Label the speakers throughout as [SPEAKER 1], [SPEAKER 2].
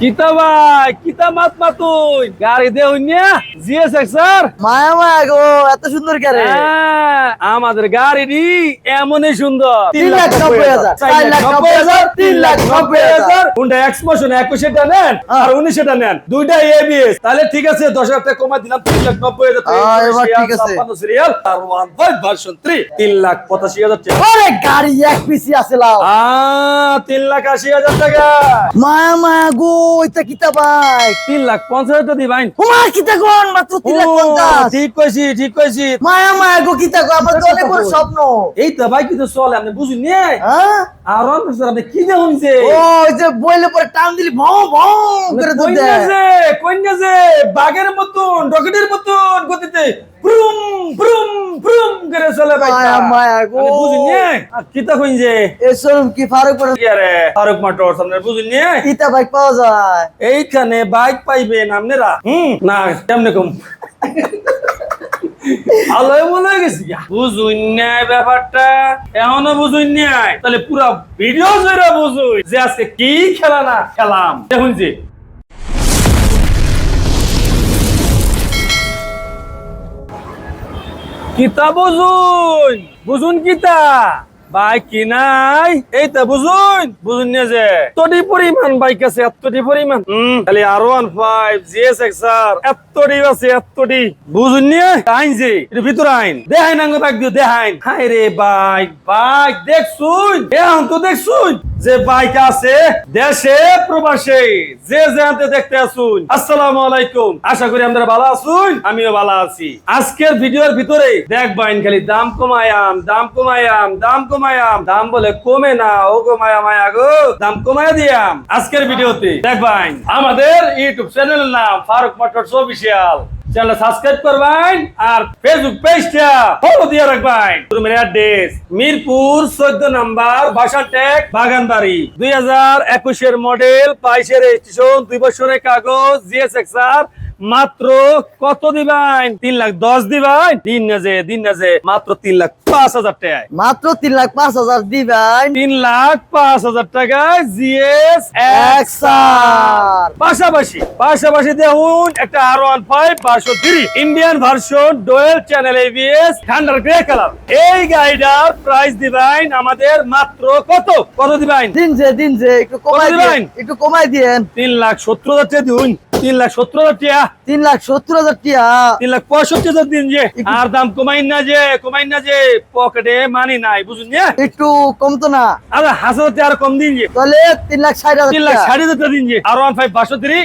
[SPEAKER 1] কিতা ভাই কিতা মাত মাতুই? গাড়ি দে হইনিয়া জিএসএক্স স্যার?
[SPEAKER 2] মায়া মায়া গো এত সুন্দর রে
[SPEAKER 1] হ্যাঁ, আমাদের গাড়িটি এমনই সুন্দর।
[SPEAKER 2] তিন লাখ নব্বই হাজার, চার লাখ নব্বই হাজার, তিন লাখ নব্বই হাজার।
[SPEAKER 1] একুশেটা নেন আর উনিশেটা নেন। দুইটা এবিএস তাহলে ঠিক আছে দশ হাজার টাকা কমা দিলাম তিন লাখ নব্বই হাজার সিরিয়াল,
[SPEAKER 2] ঠিক আছে।
[SPEAKER 1] ছাপ্পান্ন serial R one version three তিন লাখ পঁচাশি হাজার টাকা।
[SPEAKER 2] গাড়ি এক পিসি আছে
[SPEAKER 1] তিন লাখ আশি হাজার টাকা।
[SPEAKER 2] মায়া মায়া গো এটা কিতা ভাই?
[SPEAKER 1] তিন লাখ পঞ্চাশ হাজার টাকা দিবাইন
[SPEAKER 2] তোমার কিতা কোন? মাত্র তিন লাখ পঞ্চাশ।
[SPEAKER 1] ঠিক কইছি ঠিক কইছি।
[SPEAKER 2] মায়া মায়া গো কিতা গো আমার তো বড় স্বপ্ন।
[SPEAKER 1] এই তো ভাই কিন্তু চলে আপনি বুঝুন
[SPEAKER 2] হ্যাঁ?
[SPEAKER 1] আর আপনি কি দেখুন যে
[SPEAKER 2] ও ওই যে বইলে পরে টান দিলি ভৌ ভৌ করে দুধ দেয়।
[SPEAKER 1] যে বাঘের মতন রকেটের মতন গতিতে ব্রুম ব্রুম ব্রুম করে চলে
[SPEAKER 2] মায়া গো।
[SPEAKER 1] বুঝুন আর কিতা কইন যে?
[SPEAKER 2] এই শোরুম কি ফারুক
[SPEAKER 1] কি আরে ফারুক মোটর সামনে বুঝুন
[SPEAKER 2] কিতা বাইক পাওয়া যায়।
[SPEAKER 1] এইখানে বাইক পাইবেন আপনারা। হুম? না কেমনে কম? ভালোই মনে হয়ে গেছি বুঝুন নাই ব্যাপারটা? এখনও বুঝুন নাই তাহলে পুরা ভিডিও জুড়ে বুঝুই যে আজকে কি খেলা না খেলাম। দেখুন যে কিতা বুঝুন? বুঝুন কিতা? বাইক কি নাই? এই তো বুঝুন বুঝুন না যে। এতটি পরিমাণ বাইক আছে এতটি পরিমাণ। হুম। খালি R one five GS X R এতটি আছে এতটি। বুঝুন নিয়ে আইন যে এটা ভিতরে আইন। দেখাইন আঙ্গ বাইক দিও দেখাইন হাই রে বাইক বাইক দেখছুন? এখন তো দেখছুন। যে বাইক আছে, দেশে প্রবাসে, যে যেতে দেখতে আসুন। আসসালামু আলাইকুম। আশা করি আপনারা ভালো আছুন, আমিও ভালো আছি। আজকের ভিডিওর ভিতরে দেখবাইন খালি দাম কমায়াম দাম কমায়াম দাম কমায়াম দাম বলে কমে না, ও গো মায়া গো। দাম কমায় দিয়াম আজকের ভিডিওতে দেখবাইন আমাদের ইউটিউব চ্যানেলের নাম Faruk motors official. Channel subscribe করবেন আর ফেসবুক পেজটা ফলো দিয়ে রাখবেন। রুমের অ্যাড্রেস মিরপুর চোদ্দ নাম্বার বাসাটেক বাগানবাড়ি। দুই হাজার একুশের মডেল বাইশের রেজিস্ট্রেশন দুই বছরের কাগজ জিএসএক্স আর মাত্র কত দিবেন? তিন লাখ দশ দিবেন? দিন না যে দিন না যে মাত্র তিন লাখ পাঁচ হাজার টাকায়।
[SPEAKER 2] মাত্র তিন লাখ পাঁচ হাজার দিবেন।
[SPEAKER 1] তিন লাখ পাঁচ হাজার টাকায় জিএস পাশাপাশি পাশাপাশি দেখুন একটা আর ওয়ান ফাইভ পাঁচশো three Indian version dual channel ABS thunder grey colour এই গাড়িটার প্রাইস দিবেন আমাদের মাত্র কত? কত দিবেন?
[SPEAKER 2] দিন যে দিন যে একটু কমাই
[SPEAKER 1] দিবেন?
[SPEAKER 2] একটু কমাই দিন
[SPEAKER 1] তিন লাখ সত্তর হাজার টাকা দিন। তিন লাখ সত্তর হাজার টাকা।
[SPEAKER 2] তিন লাখ সত্তর হাজার টিয়া
[SPEAKER 1] তিন লাখ পঁয়ষট্টি হাজার দিন যে। আর দাম কমাইন না যে কমাইন না যে পকেটে মানি নাই বুঝুন যে।
[SPEAKER 2] একটু কমতো না।
[SPEAKER 1] আর হাজার টাকা আর কম দিন যে।
[SPEAKER 2] তাহলে তিন লাখ ষাট হাজার
[SPEAKER 1] তিন লাখ ষাট হাজার দিন যে। আর ওয়ান ফাইভ থ্রি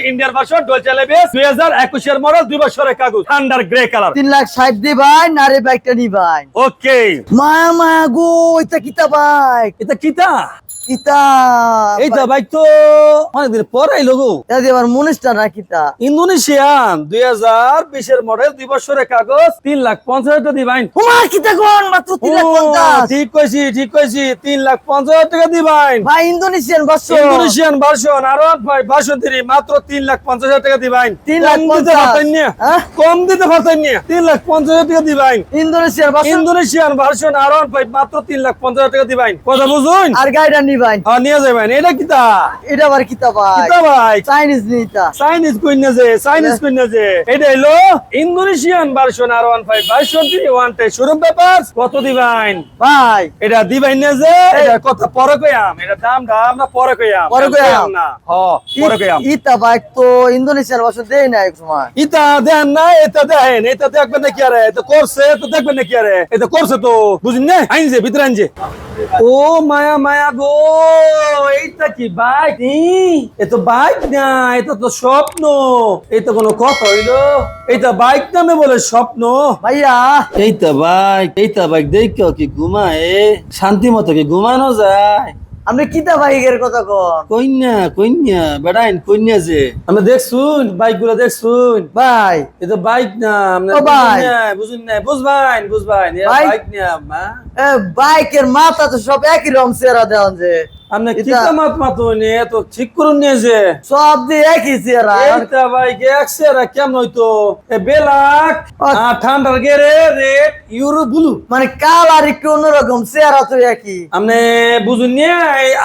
[SPEAKER 1] দুই হাজার একুশের মডেল দুই বছরের কাগজ থান্ডার গ্রে কালার
[SPEAKER 2] তিন লাখ ষাট দিবাই নারে বাইকটা নিবাই।
[SPEAKER 1] ওকে
[SPEAKER 2] মায়া মায়া গো এটা কিতা বাইক
[SPEAKER 1] এটা কিতা?
[SPEAKER 2] কিতা?
[SPEAKER 1] এই তো বাইক তো অনেকদিন পরে আইলো গো।
[SPEAKER 2] এটা দিয়ে না কিতা?
[SPEAKER 1] ইন্দোনেশিয়ান দুই হাজার বিশের মডেল দুই বছরের কাগজ তিন লাখ পঞ্চাশ টাকা দিবাইন।
[SPEAKER 2] তোমার কিতা কোন? মাত্র তিন লাখ পঞ্চাশ।
[SPEAKER 1] ঠিক কইছি ঠিক কইছি তিন লাখ পঞ্চাশ হাজার টাকা দিবাইন।
[SPEAKER 2] ভাই ইন্দোনেশিয়ান বাস
[SPEAKER 1] Indonesian version R one version three মাত্র তিন লাখ পঞ্চাশ হাজার টাকা দিবাইন।
[SPEAKER 2] তিন লাখ
[SPEAKER 1] কম দিতে পারতেন না।
[SPEAKER 2] হ্যাঁ?
[SPEAKER 1] কম দিতে পারতেন না। তিন লাখ পঞ্চাশ হাজার টাকা দিবাইন।
[SPEAKER 2] Indonesian
[SPEAKER 1] Indonesian version R one five মাত্র তিন লাখ পঞ্চাশ হাজার টাকা দিবাইন। কথা বুঝুন?
[SPEAKER 2] আর গাড়িটা নিবাই
[SPEAKER 1] হ্যাঁ নিয়ে যাবেন এটা কিতা?
[SPEAKER 2] এটা আবার কিতা ভাই?
[SPEAKER 1] কিতা ভাই?
[SPEAKER 2] চাইনিজ নিতা
[SPEAKER 1] চাইনিজ কইন না যে চাইনিজ কইন না যে। এটা হলো Indonesian version R one five version three one টে শোরুম পেপার কত দিবাইন
[SPEAKER 2] ভাই।
[SPEAKER 1] এটা দিবাইন না যে এটা কথা পরে কইয়াম এটা দাম দাম না পরে কইয়াম
[SPEAKER 2] পরে কইয়াম।
[SPEAKER 1] না হ পরে কইয়াম
[SPEAKER 2] ইতা বাইক তো ইন্দোনেশিয়ান না এক সময়।
[SPEAKER 1] ইতা দেন না এটা দেখেন এটা দেখবেন নাকি আরে? এটা করছে তো দেখবেন নাকি আরে? এটা করছে তো বুঝুন না? আইন যে ভিতরে আইন যে। ও মায়া মায়া গো এইটা কি বাইক এতো বাইক না, এটা তো স্বপ্ন। এই তো কোনো কথা হইল? এটা বাইক নামে বলে স্বপ্ন।
[SPEAKER 2] ভাইয়া,
[SPEAKER 1] এইটা বাইক এইটা বাইক দেখ কি ঘুমায়? শান্তি মতো কি ঘুমানো যায়?
[SPEAKER 2] আপনি কিতা বাইকের কথা কন?
[SPEAKER 1] কইনা কইনা বেড়াইন কইনা যে। আমরা দেখছুন বাইকগুলো দেখছুন।
[SPEAKER 2] ভাই।
[SPEAKER 1] এ তো বাইক না আমরা বুঝুন না, বুঝুন না বুঝবাইন বুঝবাইন এ
[SPEAKER 2] বাইক?
[SPEAKER 1] না মা
[SPEAKER 2] এ, বাইকের মাথা তো সব একই রকম চেহারা দেওয়ান যে।
[SPEAKER 1] আপনি
[SPEAKER 2] এটা-
[SPEAKER 1] কিতা মাত মাত নিয়ে এত ঠিক করুন নিয়ে যে।
[SPEAKER 2] সব দিয়ে একই চেহারা।
[SPEAKER 1] এইটা ভাই গেছে রা কেমন হইতো? এ black. Thunder grey red euro blue
[SPEAKER 2] মানে কালার একটু অন্যরকম চেহারা তো একই।
[SPEAKER 1] আপনি বুঝুন নিয়ে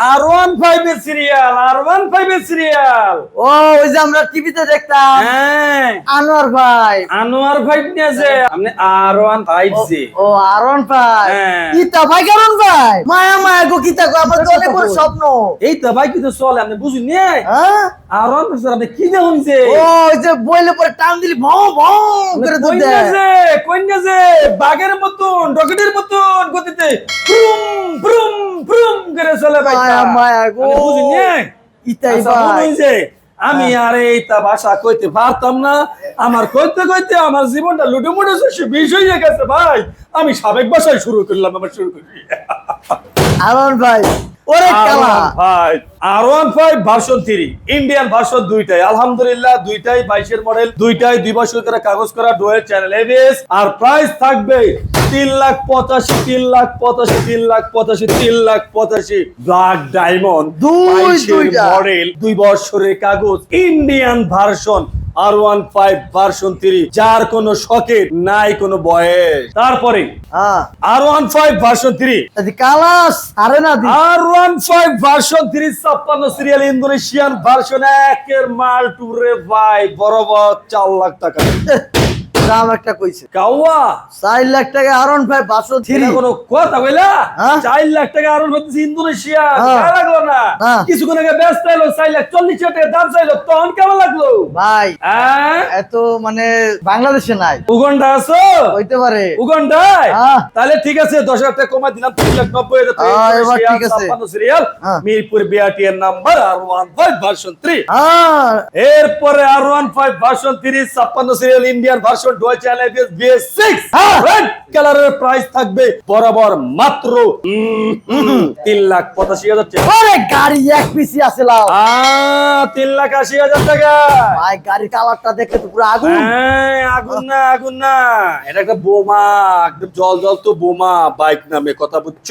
[SPEAKER 1] আর ওয়ান ফাইভ এর সিরিয়াল আর ওয়ান ফাইভ এর সিরিয়াল
[SPEAKER 2] ও ওই যে আমরা টিভিতে দেখতাম।
[SPEAKER 1] হ্যাঁ।
[SPEAKER 2] আনোয়ার ভাই।
[SPEAKER 1] আনোয়ার ফাইভ নিয়ে যে আপনি আর ওয়ান ফাইভ জি
[SPEAKER 2] ও আরন ভাই
[SPEAKER 1] হ্যাঁ।
[SPEAKER 2] কিতা ভাই কেমন ভাই? মায়া মায়া গো কিতা গো অনেক বড় স্বপ্ন।
[SPEAKER 1] এই তো ভাই কিন্তু চলে? আপনি বুঝুন নিয়ে
[SPEAKER 2] হ্যাঁ?
[SPEAKER 1] আর আপনি কি যে
[SPEAKER 2] ও ওই যে বইলে পরে টান দিলি ভৌ ভৌ করে দুধ দেয়
[SPEAKER 1] যে কইনা যে বাঘের মতন রকেটের মতন গতিতে ব্রুম ব্রুম ব্রুম করে চলে ভাই
[SPEAKER 2] মায়া মায়া গো।
[SPEAKER 1] বুঝুন নিয়ে
[SPEAKER 2] ইতাই
[SPEAKER 1] আচ্ছা,
[SPEAKER 2] ভাই।
[SPEAKER 1] আমি আর এইটা ভাষা কইতে পারতাম না। আমার কইতে কইতে আমার জীবনটা লুটুমুটু শেষে বিষ হয়ে গেছে ভাই। আমি সাবেক ভাষায় শুরু করলাম আমার শুরু করি
[SPEAKER 2] আরন ভাই ওরে কালা।
[SPEAKER 1] ভাই R one version three Indian version দুইটাই। আলহামদুলিল্লাহ দুইটাই বাইশের মডেল দুইটাই দুই বছর করে কাগজ করা ডোয়েল চ্যানেল এবিএস আর প্রাইস থাকবে তিন লাখ পঁচাশি তিন লাখ পঁচাশি তিন লাখ পঁচাশি তিন লাখ পঁচাশি। ব্ল্যাক ডায়মন্ড
[SPEAKER 2] দুই।
[SPEAKER 1] মডেল দুই বছরের কাগজ Indian version R one five version three যার কোনো শখের নাই কোনো বয়স। তারপরে R one five version three
[SPEAKER 2] Kalash আরে না
[SPEAKER 1] R one five version three ছাপ্পান্ন সিরিয়াল ইন্দোনেশিয়ান ভার্সন একের মাল টুরে ভাই বরাবর চার লাখ টাকা।
[SPEAKER 2] দাম একটা কইছে।
[SPEAKER 1] কাওয়া
[SPEAKER 2] চার লাখ টাকা আরন ভাই বাসো থ্রি
[SPEAKER 1] এটা কোনো কথা বইলা
[SPEAKER 2] হ্যাঁ?
[SPEAKER 1] চার লাখ টাকা আরও হচ্ছে ইন্দোনেশিয়া
[SPEAKER 2] হ্যাঁ।
[SPEAKER 1] লাগল না?
[SPEAKER 2] হ্যাঁ।
[SPEAKER 1] কিছুক্ষণ আগে ব্যস্ত এলো চার লাখ চল্লিশ হাজার টাকা দাম চাইলো তখন কেমন লাগল?
[SPEAKER 2] ভাই
[SPEAKER 1] হ্যাঁ?
[SPEAKER 2] এত মানে বাংলাদেশে নাই।
[SPEAKER 1] উগন্ডা আছো?
[SPEAKER 2] হইতে পারে।
[SPEAKER 1] উগন্ডায়?
[SPEAKER 2] হ্যাঁ।
[SPEAKER 1] তাহলে ঠিক আছে দশ হাজার টাকা কমাই দিলাম তিন লাখ নব্বই হাজার টাকা।
[SPEAKER 2] হ্যাঁ, এবার ঠিক আছে।
[SPEAKER 1] সিরিয়াল
[SPEAKER 2] হ্যাঁ।
[SPEAKER 1] Mirpur বিআরটিএর number R one five version three
[SPEAKER 2] হ্যাঁ।
[SPEAKER 1] এরপরে R one five version three ছাপ্পান্ন serial Indian version dual channel BS six
[SPEAKER 2] হ্যাঁ।
[SPEAKER 1] রেড কালারের প্রাইস থাকবে বরাবর মাত্র তিন লাখ পঁচাশি হাজার টাকা।
[SPEAKER 2] আরে গাড়ি এক পিসি আছে লাও।
[SPEAKER 1] তিন লাখ আশি হাজার টাকা।
[SPEAKER 2] ভাই গাড়ির কালারটা দেখে তো পুরো আগুন।
[SPEAKER 1] হ্যাঁ, আগুন না আগুন না। এটা একটা বোমা একদম জল জল তো বোমা বাইক নামে কথা বুঝছ?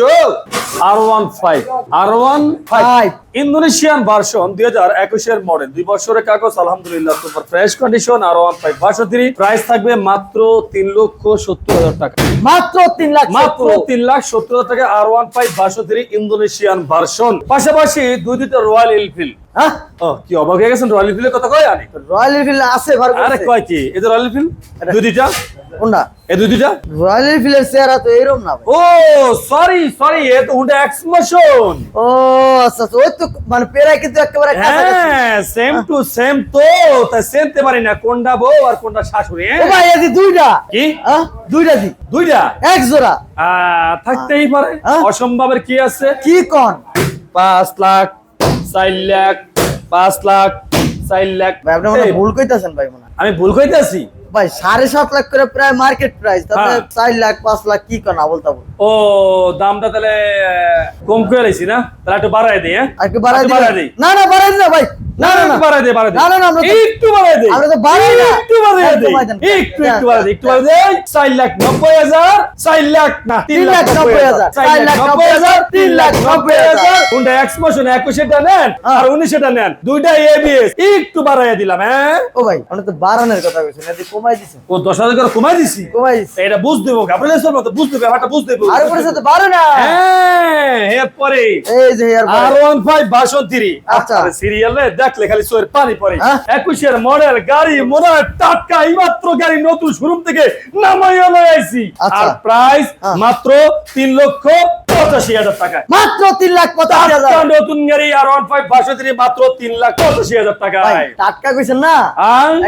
[SPEAKER 1] R one five R one five Indonesian version দুই হাজার একুশের মডেল দুই বছরের কাগজ আলহামদুলিল্লাহ super fresh condition R one five version three price থাকবে মাত্র তিন লক্ষ সত্তর হাজার টাকা।
[SPEAKER 2] মাত্র তিন লাখ
[SPEAKER 1] মাত্র তিন লাখ সত্তর হাজার টাকা R one five version three Indonesian version পাশাপাশি দুই দুইটা রয়্যাল এনফিল্ড
[SPEAKER 2] হ্যাঁ?
[SPEAKER 1] ও কি অবাক হয়ে গেছেন? রয়্যাল এনফিল্ডের কথা কয়? আনি
[SPEAKER 2] রয়্যাল এনফিল্ড আছে ভার
[SPEAKER 1] আরে কয় কি? এই যে রয়্যাল এনফিল্ড দুই দুইটা?
[SPEAKER 2] কোনটা?
[SPEAKER 1] এই দুই দুইটা?
[SPEAKER 2] রয়্যাল এনফিল্ডের চেহারা তো এরকম না
[SPEAKER 1] ও সরি সরি এ তো হুন্ডা এক্সমোশন
[SPEAKER 2] ও আচ্ছা আচ্ছা, ওই তো মানে কিন্তু একেবারে
[SPEAKER 1] হ্যাঁ সেম টু সেম তো তা সেমতে পারি না কোনটা বউ আর কোনটা শাশুড়ি
[SPEAKER 2] ও
[SPEAKER 1] হ্যাঁ?
[SPEAKER 2] ভাই দুইটা।
[SPEAKER 1] কি?
[SPEAKER 2] হ্যাঁ দুইটা দি।
[SPEAKER 1] দুইটা?
[SPEAKER 2] এক জোড়া।
[SPEAKER 1] আহ, থাকতেই পারে।
[SPEAKER 2] হ্যাঁ?
[SPEAKER 1] অসম্ভবের কি আছে?
[SPEAKER 2] কি কোন?
[SPEAKER 1] পাঁচ লাখ চার লাখ পাঁচ লাখ চার লাখ।
[SPEAKER 2] ভাই আপনি ভুল কইতাছেন ভাই মনে
[SPEAKER 1] আমি ভুল কইতেছি?
[SPEAKER 2] ভাই সাড়ে সাত লাখ করে প্রায় মার্কেট প্রাইস তাহলে
[SPEAKER 1] হ্যাঁ।
[SPEAKER 2] চার লাখ পাঁচ লাখ কি কোন আবল তাবল
[SPEAKER 1] ও দামটা তাহলে কম করে লাইছি না? তাহলে একটু বাড়াই দিই হ্যাঁ?
[SPEAKER 2] একটু বাড়াই
[SPEAKER 1] দিই।
[SPEAKER 2] না না বাড়াই দিন না ভাই। না না না
[SPEAKER 1] বাড়াই দে বাড়াই দে
[SPEAKER 2] না, না, না, আমরা
[SPEAKER 1] একটু বাড়াই দে
[SPEAKER 2] আমরা তো বাড়াই না।
[SPEAKER 1] একটু বাড়াই দে একটু একটু বাড়াই দে একটু বাড়াই দে চার লাখ নব্বই হাজার চার লাখ না
[SPEAKER 2] তিন লাখ নব্বই হাজার,
[SPEAKER 1] চার লাখ নব্বই হাজার তিন লাখ হাজার। কোনটা এক্সমোশন নেন। আর নেন। দুইটা এবিএস একটু বাড়াইয়া দিলাম হ্যাঁ?
[SPEAKER 2] ও ভাই আপনি তো বাড়ানোর কথা কইছেন এদি কমাই দিছেন
[SPEAKER 1] ও দশ হাজার করে কমাই দিছি?
[SPEAKER 2] কমাই দিছেন
[SPEAKER 1] এটা বুঝ দেবো আপনাদের মতো বুঝ দেবো ব্যাপারটা বুঝ দেবো।
[SPEAKER 2] আর উপরে সাথে বাড়ে না।
[SPEAKER 1] হ্যাঁ এরপরে
[SPEAKER 2] এই যে
[SPEAKER 1] আর ভার্সন
[SPEAKER 2] আচ্ছা।
[SPEAKER 1] সিরিয়ালে দেখলে খালি পানি পড়ে।
[SPEAKER 2] হ্যাঁ?
[SPEAKER 1] একুশের মডেল গাড়ি মনে হয় টাটকা এইমাত্র গাড়ি নতুন শোরুম থেকে নামাইয়া লয়ে আইছি।
[SPEAKER 2] আচ্ছা।
[SPEAKER 1] আর প্রাইস
[SPEAKER 2] হ্যাঁ।
[SPEAKER 1] মাত্র তিন লক্ষ পঁচাশি হাজার টাকা।
[SPEAKER 2] মাত্র তিন লাখ পঁচাশি হাজার।
[SPEAKER 1] নতুন গাড়ি R one five version three মাত্র তিন লাখ পঁচাশি হাজার টাকা।
[SPEAKER 2] টাটকা কইছেন না?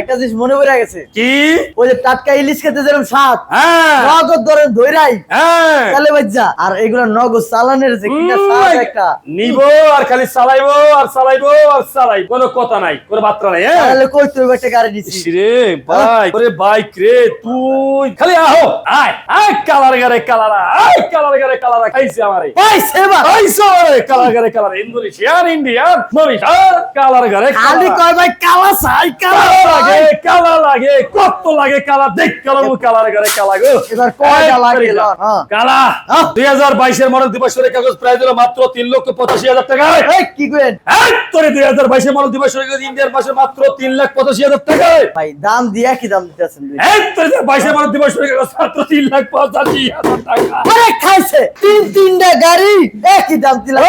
[SPEAKER 2] একটা জিনিস মনে পড়ে গেছে।
[SPEAKER 1] কি?
[SPEAKER 2] ওই যে টাটকা ইলিশ খেতে যেরকম স্বাদ
[SPEAKER 1] হ্যাঁ।
[SPEAKER 2] নগদ ধরেন ধৈরাই
[SPEAKER 1] হ্যাঁ।
[SPEAKER 2] তাহলে বাজ্জা আর এগুলো নগদ চালানের যে একটা।
[SPEAKER 1] নিব আর খালি চালাইবো আর চালাইবো আর চালাই। কোনো কথা নাই কোনো বার্তা নাই হ্যাঁ?
[SPEAKER 2] তাহলে কই তুই একটা গাড়ি দিছি
[SPEAKER 1] রে বাইক ওরে বাইক রে তুই। খালি আহো আয় আয় কালার গারে কালারা আয় কালার গারে কালারা খাইছি পাইছে আমারে।
[SPEAKER 2] পাইছে এবার।
[SPEAKER 1] পাইছে আমারে। কালার ঘরে colour. Indonesian Indian Mauritius colour ঘরে
[SPEAKER 2] খালি কয় ভাই কালা চাই কালা
[SPEAKER 1] লাগে কালা লাগে কত লাগে কালা দেখ কালার কালার ঘরে কালা গো।
[SPEAKER 2] এবার কয়টা লাগে হ্যাঁ।
[SPEAKER 1] কালা
[SPEAKER 2] হ্যাঁ।
[SPEAKER 1] মডেল দিবসের কাগজ মাত্র তিন লক্ষ পঁচাশি হাজার টাকা।
[SPEAKER 2] এই কি করেন
[SPEAKER 1] তোরে দুই হাজার বাইশের মডেল দিবসের কাগজ ইন্ডিয়ার পাশে মাত্র তিন লাখ পঁচাশি হাজার টাকা।
[SPEAKER 2] ভাই দাম দিয়া কি দাম দিতেছেন?
[SPEAKER 1] এই তোরে বাইশের মডেল দিবসের কাগজ মাত্র তিন লাখ পঁচাশি হাজার টাকা।
[SPEAKER 2] আরে খাইছে। তিন তিনটা গাড়ি একই দাম দিলাম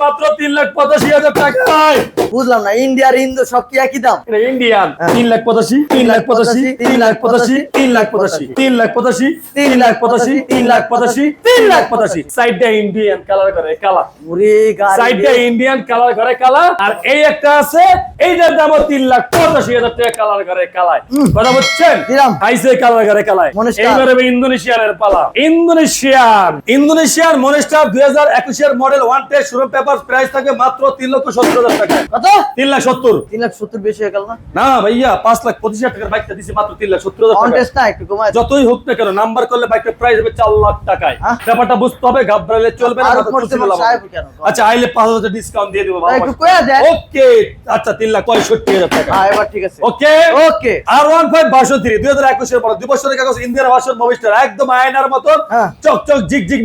[SPEAKER 1] মাত্র তিন লাখ পঁচাশি হাজার টাকায়
[SPEAKER 2] বুঝলাম না ইন্ডিয়ার ইন্দো সব কি একই দাম
[SPEAKER 1] ইন্ডিয়ান
[SPEAKER 2] হ্যাঁ।
[SPEAKER 1] তিন লাখ পঁচাশি তিন লাখ পঁচাশি তিন লাখ পঁচাশি তিন লাখ পঁচাশি তিন লাখ পঁচাশি তিন লাখ পঁচাশি তিন লাখ পঁচাশি তিন লাখ পঁচাশি সাইডটা ইন্ডিয়ান কালার করে কালা সাইডটা ইন্ডিয়ান কালার করে কালা আর এই একটা আছে এইটার দাম তিন লাখ পঁচাশি হাজার টাকা কালার করে কালায় কথা বুঝছেন
[SPEAKER 2] দিলাম।
[SPEAKER 1] খাইছে কালার করে কালায়। এইবারে ইন্দোনেশিয়ানের পালা ইন্দোনেশিয়ান। ইন্দোনেশিয়ান মনিস্টার দুই হাজার একুশের model one test showroom paper price থাকে মাত্র তিন লক্ষ সত্তর হাজার টাকা।
[SPEAKER 2] কত?
[SPEAKER 1] তিন লাখ সত্তর।
[SPEAKER 2] তিন লাখ সত্তর বেশি হয়ে গেল না?
[SPEAKER 1] না ভাইয়া পাঁচ লাখ পঁচিশ হাজার টাকার বাইকটা দিছে মাত্র তিন লাখ সত্তর হাজার টাকা
[SPEAKER 2] কন্টেস্ট না একটু কমায়
[SPEAKER 1] যতই হোক না কেন নাম্বার করলে বাইকটার প্রাইস হবে চার লাখ টাকায়।
[SPEAKER 2] হ্যাঁ?
[SPEAKER 1] ব্যাপারটা বুঝতে হবে ঘাবড়ালে চলবে না? আচ্ছা আইলে পাঁচ হাজার ডিসকাউন্ট দিয়ে দেবো। ওকে আচ্ছা তিন লাখ পঁয়ষট্টি হাজার টাকা।
[SPEAKER 2] হ্যাঁ এবার ঠিক আছে।
[SPEAKER 1] ওকে?
[SPEAKER 2] ওকে।
[SPEAKER 1] আর ওয়ান ফাইভ বাষট্টি দুই হাজার একুশের পর দুই বছরের কাগজ ইন্ডিয়ার ভাষণ মোবিস্টার একদম আয়নার মতন
[SPEAKER 2] হ্যাঁ।
[SPEAKER 1] চক চক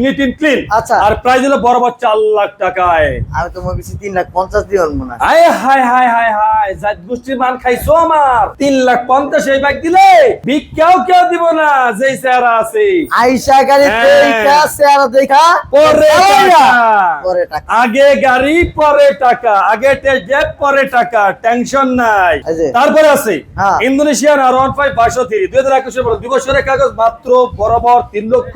[SPEAKER 1] নিট ইন ক্লিন
[SPEAKER 2] আচ্ছা।
[SPEAKER 1] আর প্রাইস হলো বরাবর চার লাখ টাকায়।
[SPEAKER 2] আমি লাখ পঞ্চাশ দিয়ে মনে হয়।
[SPEAKER 1] আয় হায় হায় হায় হায় জাত গোষ্ঠীর মান খাইছো আমার। তিন লাখ পঞ্চাশ এই বাইক দিলে ভিক্ষাও কেউ দিব না যেই চেহারা আছে।
[SPEAKER 2] আইসা গাড়ি
[SPEAKER 1] হ্যাঁ।
[SPEAKER 2] দেখা চেহারা দেখা
[SPEAKER 1] পরে টাকা।
[SPEAKER 2] পরে টাকা।
[SPEAKER 1] আগে গাড়ি পরে টাকা। আগে টেস্ট ড্রাইভ পরে টাকা। টেনশন নাই। তারপরে আছে
[SPEAKER 2] হ্যাঁ।
[SPEAKER 1] ইন্দোনেশিয়ান আর ওয়ান ফাইভ বাষট্টি। দুই হাজার একুশের পর দিবসের কাগজ মাত্র বরাবর তিন লক্ষ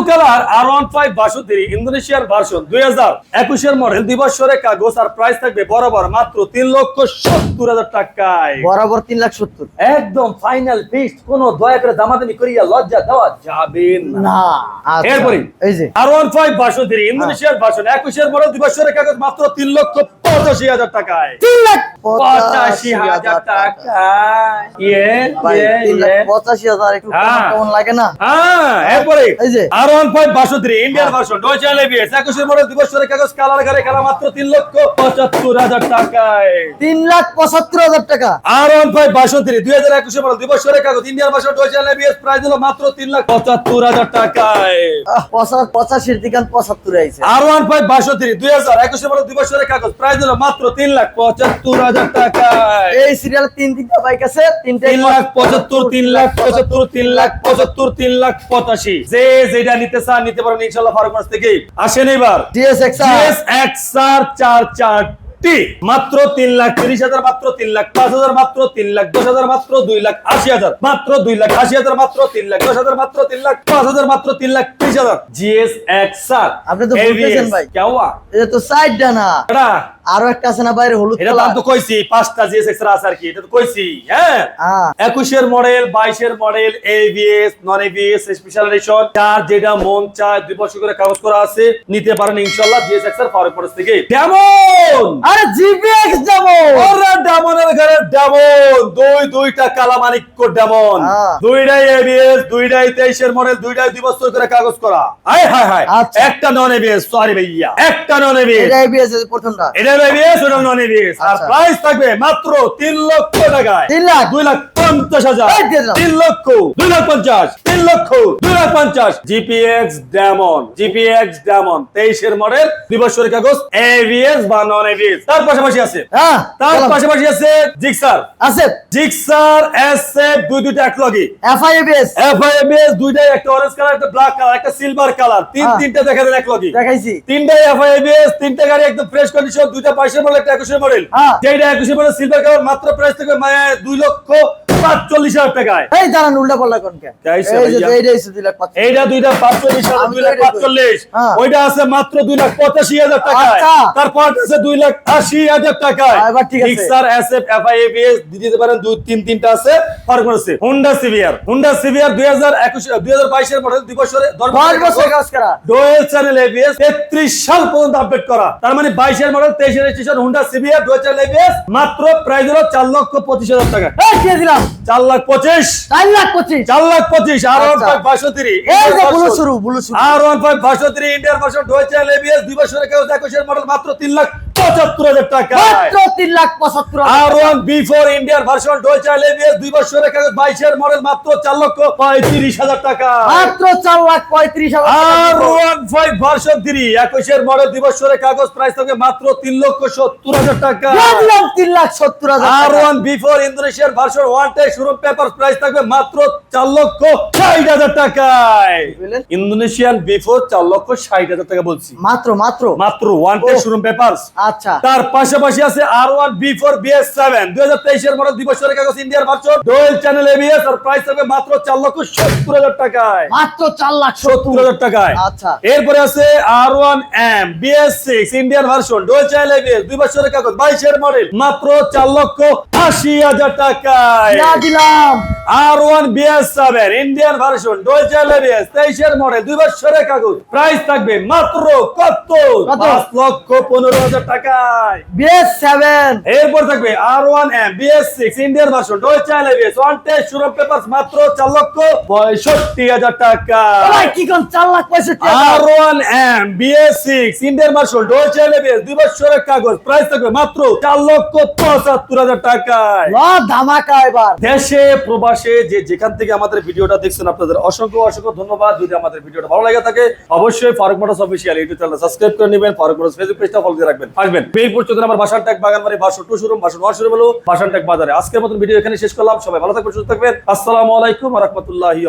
[SPEAKER 1] কালার আর ওয়ান ফাইভ বাষট্টি ইন্দোনেশিয়ার ভার্সন দুই হাজার একুশের মডেল দিবসের কাগজ আর প্রাইস থাকবে বরাবর মাত্র তিন লক্ষ সত্তর হাজার টাকায়।
[SPEAKER 2] বরাবর তিন লাখ সত্তর।
[SPEAKER 1] একদম ফাইনাল ফিক্সড কোনো দয়া করে দামাদামি করিয়া লজ্জা দেওয়া যাবে না।
[SPEAKER 2] আচ্ছা।
[SPEAKER 1] এরপরে?
[SPEAKER 2] এই যে।
[SPEAKER 1] আর ওয়ান ফাইভ বাষট্টি ইন্দোনেশিয়ার ভার্সন একুশের মডেল দিবসের কাগজ মাত্র তিন লক্ষ পঁচাশি হাজার টাকায়।
[SPEAKER 2] তিন লাখ!
[SPEAKER 1] পঁচাশি হাজার টাকা। ইয়ে ইয়ে ইয়ে।
[SPEAKER 2] পঁচাশি হাজার একটু
[SPEAKER 1] হ্যাঁ।
[SPEAKER 2] কেমন- লাগে না?
[SPEAKER 1] হ্যাঁ এরপরে
[SPEAKER 2] এই যে।
[SPEAKER 1] আর ওয়ান ফাইভ বাষট্টি ইন্ডিয়ান ভার্সন ডয়েচে এলবিএস একুশের মডেল দিবসের কাগজ কালার ঘরে খেলা মাত্র তিন লক্ষ পঁচাত্তর হাজার টাকায়।
[SPEAKER 2] তিন লাখ পঁচাত্তর হাজার টাকা।
[SPEAKER 1] আর ওয়ান ফাইভ বাষট্টি দুই হাজার একুশের মডেল দিবসের কাগজ ইন্ডিয়ান ভার্সন ডয়েচে এলবিএস প্রাইস হলো মাত্র তিন লাখ পঁচাত্তর হাজার টাকায়।
[SPEAKER 2] পঁচাশির দিকে পঁচাত্তর আইছে।
[SPEAKER 1] আর ওয়ান ফাইভ বাষট্টি দুই হাজার একুশের মডেল দিবসের কাগজ প্রাইস হলো মাত্র তিন লাখ পঁচাত্তর হাজার টাকায়
[SPEAKER 2] এই সিরিয়াল তিন তিনটা বাইক আছে তিনটে
[SPEAKER 1] তিন লাখ পঁচাত্তর তিন লাখ পঁচাত্তর তিন লাখ পঁচাত্তর তিন লাখ পঁচাশি যে যেটা নিতে চান নিতে পারেন ইনশাল্লাহ ফারুক মাস থেকে আসেন এবার জিএস এক্সআর চার চারটি মাত্র তিন লাখ তিরিশ হাজার মাত্র তিন লাখ পাঁচ হাজার মাত্র তিন লাখ দশ হাজার মাত্র দুই লাখ আশি হাজার মাত্র দুই লাখ আশি হাজার মাত্র তিন লাখ দশ হাজার মাত্র তিন লাখ পাঁচ হাজার মাত্র তিন লাখ হাজার জিএস এক্সআর
[SPEAKER 2] আপনি তো বলতেছেন ভাই।
[SPEAKER 1] কেওয়া
[SPEAKER 2] এটা তো সাইডটা না।
[SPEAKER 1] এটা?
[SPEAKER 2] আরও একটা আছে না বাইরে হলুদ
[SPEAKER 1] এটা দাম তো কইছি পাঁচটা জিএস এক্সআর আছে আর কি এটা তো কইছি হ্যাঁ?
[SPEAKER 2] হ্যাঁ।
[SPEAKER 1] একুশের মডেল বাইশের model ABS non ABS special edition যার যেটা মন চায় দুই বছর করে কাগজ করা আছে নিতে পারেন ইনশাল্লাহ জিএস এক্সআর ফারুক পরেস থেকে। কেমন
[SPEAKER 2] আরে জিপিএক্স যাব
[SPEAKER 1] ওরে ডামনের ঘরে ডামন দুই দুইটা কালামানিক্য ডামন
[SPEAKER 2] হ্যাঁ।
[SPEAKER 1] দুইটাই এবিএস দুইটাই তেইশের মডেল দুইটাই দুই বছর করে কাগজ করা। হাই হাই হাই
[SPEAKER 2] আচ্ছা।
[SPEAKER 1] একটা নন এবিএস সরি ভাইয়া। একটা নন এবিএস
[SPEAKER 2] এটা এবিএস প্রথমটা
[SPEAKER 1] এটা এবিএস ওটা নন এবিএস আর
[SPEAKER 2] আচ্ছা।
[SPEAKER 1] প্রাইস থাকবে মাত্র তিন লক্ষ টাকায়।
[SPEAKER 2] তিন লাখ?
[SPEAKER 1] দুই লাখ পঞ্চাশ হাজার। তিন লক্ষ দুই লাখ পঞ্চাশ। তিন লক্ষ দুই লাখ পঞ্চাশ। জিপিএক্স ডেমন জিপিএক্স ডেমন তেইশের মডেল দিবসের কাগজ এভিএস বা নন এভিএস তার পাশাপাশি আছে।
[SPEAKER 2] হ্যাঁ
[SPEAKER 1] তার পাশাপাশি আছে জিক্সার
[SPEAKER 2] আছে।
[SPEAKER 1] জিক্সার এস দুই দুইটা এক লগি।
[SPEAKER 2] এফআই এবিএস
[SPEAKER 1] এফআইএমএস দুইটাই একটা অরেঞ্জ কালার একটা ব্ল্যাক কালার একটা সিলভার কালার তিন
[SPEAKER 2] হ্যাঁ।
[SPEAKER 1] তিনটা দেখা দেন এক লগি।
[SPEAKER 2] দেখাইছি।
[SPEAKER 1] তিনটাই এফআইএমএস তিনটা গাড়ি একদম ফ্রেশ কন্ডিশন দুইটা বাইশের মডেল একটা একুশের মডেল
[SPEAKER 2] হ্যাঁ।
[SPEAKER 1] যেটা একুশের মডেল সিলভার কালার মাত্র প্রাইস থেকে দুই লক্ষ পাঁচচল্লিশ হাজার টাকায়।
[SPEAKER 2] এই দাঁড়ান উল্টা পাল্লা কোন? এইটা
[SPEAKER 1] দুইটা পাঁচচল্লিশ হাজার দুই লাখ। পাঁচচল্লিশ।
[SPEAKER 2] হ্যাঁ।
[SPEAKER 1] ওইটা আছে মাত্র দুই লাখ পঁচাশি হাজার টাকায়।
[SPEAKER 2] আচ্ছা।
[SPEAKER 1] তারপর আছে দুই লাখ আশি হাজার টাকায়।
[SPEAKER 2] হ্যাঁ,
[SPEAKER 1] এসএফ দিতে পারেন দুই তিন তিনটা আছে। ফার্ক আছে হুন্ডা সিভিয়ার হুন্ডা সিভিয়ার দুই হাজার একুশ দুই হাজার বাইশের মডেল দুই বছরে দশ
[SPEAKER 2] দশ বছর কাজ করা।
[SPEAKER 1] ডোয়েল চ্যানেল এবিএস 33 সাল পর্যন্ত আপডেট করা। তার মানে 22 এর মডেল 23 এর registration Honda CBR dual channel ABS মাত্র প্রাইস হলো 4 লক্ষ 25 হাজার টাকা
[SPEAKER 2] দিলাম।
[SPEAKER 1] 4 লাখ 25
[SPEAKER 2] চার লাখ পঁচিশ।
[SPEAKER 1] চার লাখ 25 আর। 153
[SPEAKER 2] এই যে বুলু শুরু বুলু শুরু।
[SPEAKER 1] R 153 Indian version dual channel ABS দুই বছরের কাগজ 21 এর মডেল মাত্র তিন লাখ 75 হাজার টাকা।
[SPEAKER 2] মাত্র তিন লাখ পঁচাত্তর
[SPEAKER 1] R one V four Indian version dual channel দুই বছরের কাগজ 22 মডেল মাত্র 4 লক্ষ 35 হাজার টাকা।
[SPEAKER 2] মাত্র চার লাখ পঁয়ত্রিশ হাজার
[SPEAKER 1] R one five version three একুশের মডেল দিবসের কাগজ প্রাইস থাকে মাত্র তিন লক্ষ সত্তর হাজার টাকা।
[SPEAKER 2] তিন লাখ সত্তর হাজার
[SPEAKER 1] আর
[SPEAKER 2] টাকা।
[SPEAKER 1] ওয়ান বিফোর ইন্দোনেশিয়ার ভার্সন ওয়ান টে শুরু পেপার প্রাইস থাকবে মাত্র চার লক্ষ ষাট হাজার টাকায়।
[SPEAKER 2] বুঝলেন?
[SPEAKER 1] ইন্দোনেশিয়ান বিফোর চার লক্ষ ষাট হাজার টাকা বলছি।
[SPEAKER 2] মাত্র মাত্র।
[SPEAKER 1] মাত্র ওয়ান
[SPEAKER 2] ও।
[SPEAKER 1] পেপার
[SPEAKER 2] আচ্ছা।
[SPEAKER 1] তার পাশাপাশি আছে R one V four BS seven দুই হাজার তেইশের মডেল দিবসের কাগজ ইন্ডিয়ার ভার্সন ডোয়েল চ্যানেল এবিএস আর প্রাইস থাকবে মাত্র চার লক্ষ সত্তর হাজার টাকায়।
[SPEAKER 2] মাত্র চার লাখ
[SPEAKER 1] সত্তর। হাজার টাকায়।
[SPEAKER 2] আচ্ছা।
[SPEAKER 1] এরপরে আছে R one M BS six Indian version dual channel দুই বছরের কাগজ বাইশের মডেল মাত্র চার লক্ষ আশি হাজার টাকায়।
[SPEAKER 2] দিলাম।
[SPEAKER 1] R one BS seven Indian version dual channel তেইশের মডেল দুই বছরের কাগজ। প্রাইস থাকবে মাত্র কত? পাঁচ লক্ষ পনেরো হাজার টাকায়
[SPEAKER 2] বিএস সেভেন
[SPEAKER 1] এরপর থাকবে R one M BS six Indian version dual channel one test শুরু পেপার মাত্র চার লক্ষ পঁয়ষট্টি হাজার টাকা।
[SPEAKER 2] কি কোন চার লাখ পঁয়ষট্টি
[SPEAKER 1] R one M BS six Indian marshal ডোয়েল level দুই বছরের কাগজ প্রাইস থাকবে মাত্র চার লক্ষ পঁচাত্তর হাজার টাকায়।
[SPEAKER 2] ধামাকা এবার।
[SPEAKER 1] দেশে প্রবাসে যে যেখান থেকে আমাদের ভিডিওটা দেখছেন আপনাদের অসংখ্য অসংখ্য ধন্যবাদ। যদি আমাদের ভিডিওটা ভালো লাগে থাকে অবশ্যই Faruk motors official YouTube channel subscribe করে নেবেন ফারুক মোটরস ফেসবুক পেজটা ফলো দিয়ে রাখবেন। আসবেন মেইল পর্যন্ত আমার বাসান ট্যাগ বাগানবাড়ি বাসন টু শোরুম বাসন ওয়ান শোরুম হলো বাসান ট্যাগ বাজারে। আজকের মতন ভিডিও এখানে শেষ করলাম। সবাই ভালো থাকবেন, সুস্থ থাকবেন। আসসালামু আলাইকুম রহমতুল্লাহি